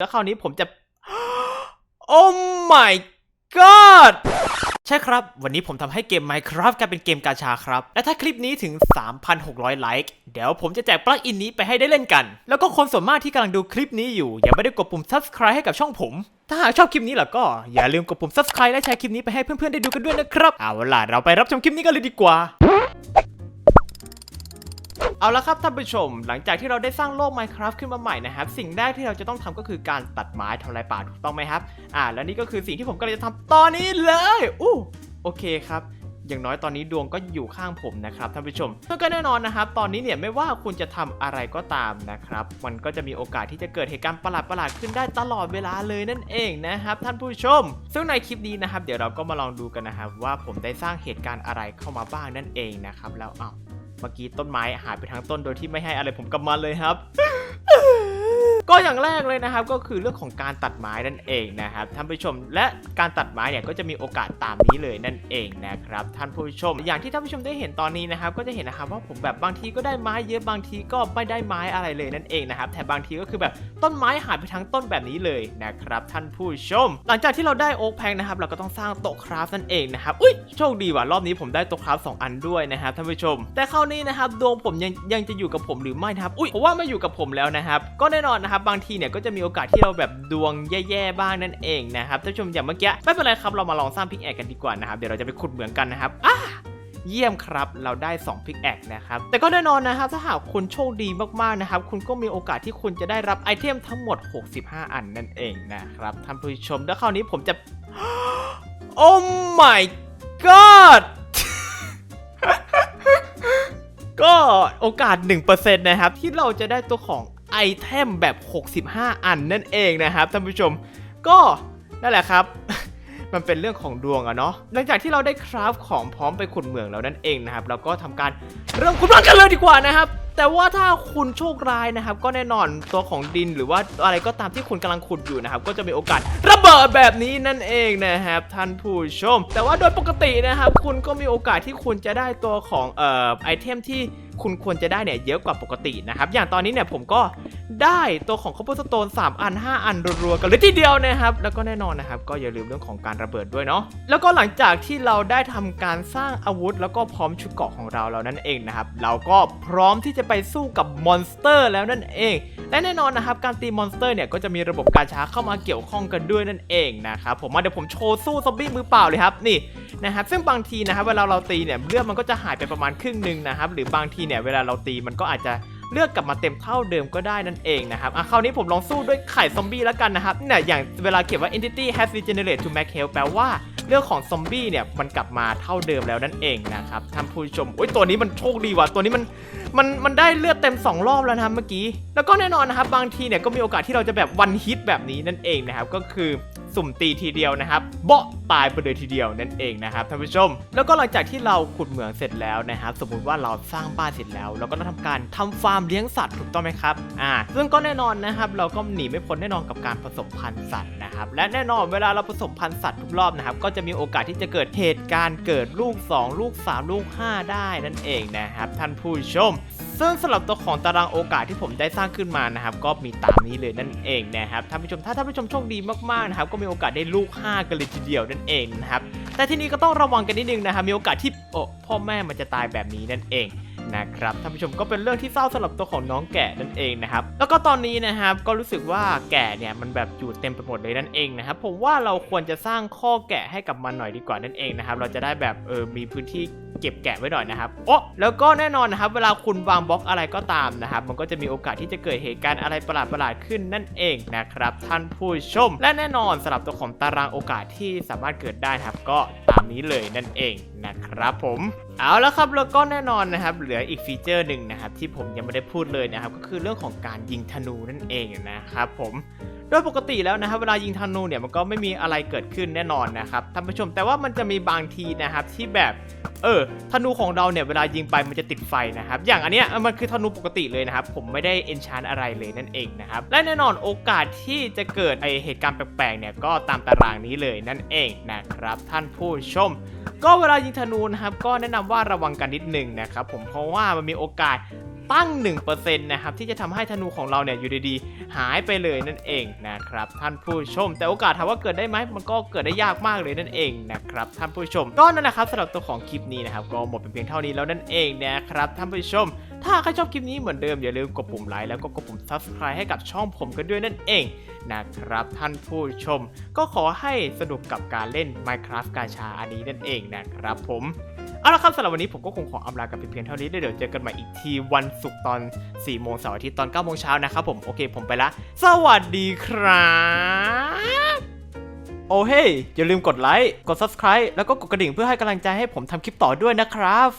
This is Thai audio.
แล้วคราวนี้ผมจะ โอ้ my god ใช่ครับ วันนี้ผมทำให้เกม Minecraft กลายเป็นเกมกาชาครับ และถ้าคลิปนี้ถึง 3,600 ไลค์เดี๋ยวผมจะแจกปลั๊กอินนี้ไปให้ได้เล่นกัน แล้วก็คนส่วนมากที่กำลังดูคลิปนี้อยู่ ยังไม่ได้กดปุ่ม subscribe ให้กับช่องผม ถ้าหากชอบคลิปนี้แล้วก็อย่าลืมกดปุ่ม subscribe และแชร์คลิปนี้ไปให้เพื่อนๆได้ดูกันด้วยนะครับ เอาล่ะเราไปรับชมคลิปนี้กันเลยดีกว่า เอาละครับท่านผู้ชม หลังจากที่เราได้สร้างโลก Minecraft ขึ้นมาใหม่นะครับ สิ่งแรกที่เราจะต้องทำก็คือการตัดไม้ทำลายป่าถูกต้องไหมครับ อ่า และนี่ก็คือสิ่งที่ผมกำลังจะทำตอนนี้เลยอู้โอเคครับอย่างน้อยตอนนี้ดวงก็อยู่ข้างผมนะครับท่านผู้ชมซึ่งก็แน่นอนนะครับ ตอนนี้เนี่ยไม่ว่าคุณจะทำอะไรก็ตามนะครับ มันก็จะมีโอกาสที่จะเกิดเหตุการณ์ประหลาดๆขึ้นได้ตลอดเวลาเลยนั่นเองนะครับ ท่านผู้ชม ซึ่งในคลิปนี้นะครับ เดี๋ยวเราก็มาลองดูกันนะครับว่าผมได้สร้างเหตุการณ์อะไรเข้ามาบ้างนั่นเองนะครับแล้วอ้าว เมื่อกี้ต้นไม้หายไปทั้งต้นโดยที่ไม่ให้อะไรผมกลับมาเลยครับ ก็อย่างแรกเลยนะครับก็คือเรื่องของการตัดไม้นั่นเองนะครับท่านผู้ชมและการตัดไม้เนี่ยก็จะมีโอกาสตามนี้เลยนั่นเองนะครับท่านผู้ชม อย่างที่ท่านผู้ชมได้เห็นตอนนี้นะครับก็จะเห็นนะครับว่าผมแบบบางทีก็ได้ไม้เยอะบางทีก็ไม่ได้ไม้อะไรเลยนั่นเองนะครับแต่บางทีก็คือแบบต้นไม้หายไปทั้งต้นแบบนี้เลยนะครับท่านผู้ชม หลังจากที่เราได้โอ๊กแพงนะครับเราก็ต้องสร้างโต๊ะคราฟนั่นเองนะครับอุ้ยโชคดีว่ะรอบนี้ผมได้โต๊ะคราฟสองอันด้วยนะครับท่านผู้ชม แต่คราวนี้นะครับดวงผมยังยังจะอยู่กับผมหรือไม่นะครับอุ้ยผมว่าไม่อยู่กับผมแล้วนะครับก็แน่นอนนะครับบางทีเนี่ยก็จะมีโอกาสที่เราแบบดวงแย่ๆบ้างนั่นเองนะครับท่านผู้ชมอย่างเมื่อกี้ไม่เป็นไรครับเรามาลองสร้างพิกแอกกันดีกว่านะครับเดี๋ยวเราจะไปขุดเหมืองกันนะครับอะเยี่ยมครับ เราได้2พิกแอคนะครับ แต่ก็แน่นอนนะครับ ถ้าหากคุณโชคดีมากๆนะครับ คุณก็มีโอกาสที่คุณจะได้รับไอเทมทั้งหมด 65 อันนั่นเองนะครับ ท่านผู้ชม แล้วคราวนี้ผมจะ โอ้ my god ก็โอกาส 1%นะครับ ที่เราจะได้ตัวของ ไอเทมแบบ 65 อันนั่นเองนะครับท่านผู้ชม ก็นั่นแหละครับ มันเป็นเรื่องของดวงอะเนาะหลังจากที่เราได้คราฟของพร้อมไปขุดเหมืองแล้วนั่นเองนะครับเราก็ทำการเริ่มขุดเมืองกันเลยดีกว่านะครับ แต่ว่าถ้าคุณโชคร้ายนะครับ ก็แน่นอนตัวของดินหรือว่าอะไรก็ตามที่คุณกำลังขุดอยู่นะครับ ก็จะมีโอกาสระเบิดแบบนี้นั่นเองนะครับท่านผู้ชม แต่ว่าโดยปกตินะครับ คุณก็มีโอกาสที่คุณจะได้ตัวของเอ่อไอเทมที่ คุณควรจะได้เนี่ยเยอะกว่าปกตินะครับ อย่างตอนนี้เนี่ยผมก็ได้ตัวของคอปเปอร์สโตน3อัน 5 อันรัวๆกันเลยทีเดียวนะครับ แล้วก็แน่นอนนะครับ ก็อย่าลืมเรื่องของการระเบิดด้วยเนาะแล้วก็หลังจากที่เราได้ทำการสร้างอาวุธ แล้วก็พร้อมชุดเกราะของเราแล้วนั่นเองนะครับเราก็พร้อมที่จะไปสู้กับมอนสเตอร์แล้วนั่นเองและแน่นอนนะครับการตีมอนสเตอร์เนี่ยก็จะมีระบบการช้าเข้ามาเกี่ยวข้องกันด้วยนั่นเองนะครับผมมาเดี๋ยวผมโชว์สู้ซอมบี้มือเปล่าเลยครับนี่นะครับซึ่งบางทีนะครับเวลาเราตีเนี่ยเลือดมันก็จะหายไปประมาณครึ่งหนึ่งนะครับหรือบางทีเนี่ยเวลาเราตีมันก็อาจจะเลือกกลับมาเต็มเท่าเดิมก็ได้นั่นเองนะครับ อะคราวนี้ผมลองสู้ด้วยไข่ซอมบี้แล้วกันนะครับ เนี่ยอย่างเวลาเขียนว่า entity has regenerated to max health แปลว่าเรื่องของซอมบี้เนี่ยมันกลับมาเท่าเดิมแล้วนั่นเองนะครับท่านผู้ชมโอ้ยตัวนี้มันโชคดีว่ะตัวนี้มันมันมันได้เลือดเต็ม 2 รอบแล้วนะครับเมื่อกี้ แล้วก็แน่นอนนะครับบางทีเนี่ยก็มีโอกาสที่เราจะแบบวันฮิตแบบนี้นั่นเองนะครับก็คือสุ่มตีทีเดียวนะครับเบาะตายไปเลยทีเดียวนั่นเองนะครับท่านผู้ชม แล้วก็หลังจากที่เราขุดเหมืองเสร็จแล้วนะครับสมมุติว่าเราสร้างบ้านเสร็จแล้ว เราก็ต้องทำการทำฟาร์มเลี้ยงสัตว์ถูกต้องไหมครับอ่าซึ่งก็แน่นอนนะครับเราก็หนีไม่พ้นแน่นอนกับการผสมพันธุ์สัตว์นะครับและแน่นอนเวลาเราผสมพันธุ์สัตว์ทุกรอบนะครับก็จะมีโอกาสที่จะเกิดเหตุการณ์เกิดลูก 2 ลูก 3 ลูก 5 ได้นั่นเองนะครับท่านผู้ชม ซึ่งสำหรับตัวของตารางโอกาสที่ผมได้สร้างขึ้นมานะครับก็มีตามนี้เลยนั่นเองนะครับท่านผู้ชมถ้าท่านผู้ชมโชคดีมากๆนะครับก็มีโอกาสได้ลูก 5 กันเลยทีเดียวนั่นเองนะครับแต่ที่นี้ก็ต้องระวังกันนิดนึงนะครับมีโอกาสที่โอ้พ่อแม่มันจะตายแบบนี้นั่นเองนะครับท่านผู้ชมก็เป็นเรื่องที่เศร้าสำหรับตัวของน้องแกะนั่นเองนะครับแล้วก็ตอนนี้นะครับก็รู้สึกว่าแกะเนี่ยมันแบบอยู่เต็มไปหมดเลยนั่นเองนะครับผมว่าเราควรจะสร้างข้อแกะให้กับมันหน่อยดีกว่านั่นเองนะครับเราจะได้แบบเออมีพื้นที่ เก็บแกะไว้หน่อยนะครับโอ้แล้วก็แน่นอนนะครับ เวลาคุณวางบล็อกอะไรก็ตามนะครับ มันก็จะมีโอกาสที่จะเกิดเหตุการณ์อะไรประหลาดๆขึ้นนั่นเองนะครับ ท่านผู้ชม และแน่นอนสำหรับตัวของตารางโอกาสที่สามารถเกิดได้นะครับ ก็ตามนี้เลยนั่นเองนะครับผมเอาแล้วครับแล้วก็แน่นอนนะครับ เหลืออีกฟีเจอร์หนึ่งนะครับ ที่ผมยังไม่ได้พูดเลยนะครับ ก็คือเรื่องของการยิงธนูนั่นเองนะครับผมโดยปกติแล้วนะครับเวลายิงธนูเนี่ยมันก็ไม่มีอะไรเกิดขึ้นแน่นอนนะครับท่านผู้ชมแต่ว่ามันจะมีบางทีนะครับที่แบบ เออธนูของเราเนี่ยเวลายิงไปมันจะติดไฟนะครับ อย่างอันเนี้ยมันคือธนูปกติเลยนะครับ ผมไม่ได้เอนชานอะไรเลยนั่นเองนะครับ และแน่นอนโอกาสที่จะเกิดไอเหตุการณ์แปลกๆเนี่ยก็ตามตารางนี้เลยนั่นเองนะครับ ท่านผู้ชม ก็เวลายิงธนูนะครับก็แนะนำว่าระวังกันนิดนึงนะครับผมเพราะว่ามันมีโอกาส ตั้ง 1%นะครับที่จะทำให้ธนูของเราเนี่ยอยู่ดีๆ หายไปเลยนั่นเองนะครับท่านผู้ชม แต่โอกาสถามว่าเกิดได้ไหมมันก็เกิดได้ยากมากเลยนั่นเองนะครับท่านผู้ชมก็นั่นแหละครับสำหรับตัวของคลิปนี้นะครับก็หมดเป็นเพียงเท่านี้แล้วนั่นเองนะครับท่านผู้ชม ถ้าใครชอบคลิปนี้เหมือนเดิมอย่าลืมกดปุ่มไลค์แล้วก็กดปุ่ม subscribe ให้กับช่องผมกันด้วยนั่นเองนะครับท่านผู้ชม ก็ขอให้สนุกกับการเล่น Minecraft กาชาอันนี้นั่นเองนะครับผม เอาละครับสำหรับวันนี้ผมก็คงขออำลากันไปเพียงเท่านี้แล้เดี๋ยวเจอกันใหม่อีกทีวันศุกร์ตอน4โมงเสาร์อาทิตย์ตอน9โมงเช้านะครับผมโอเคผมไปละ สวัสดีครับโอ้เฮ้ยอย่าลืมกดไลค์ กด subscribe แล้วก็กดกระดิ่งเพื่อให้กำลังใจให้ผมทำคลิปต่อด้วยนะครับ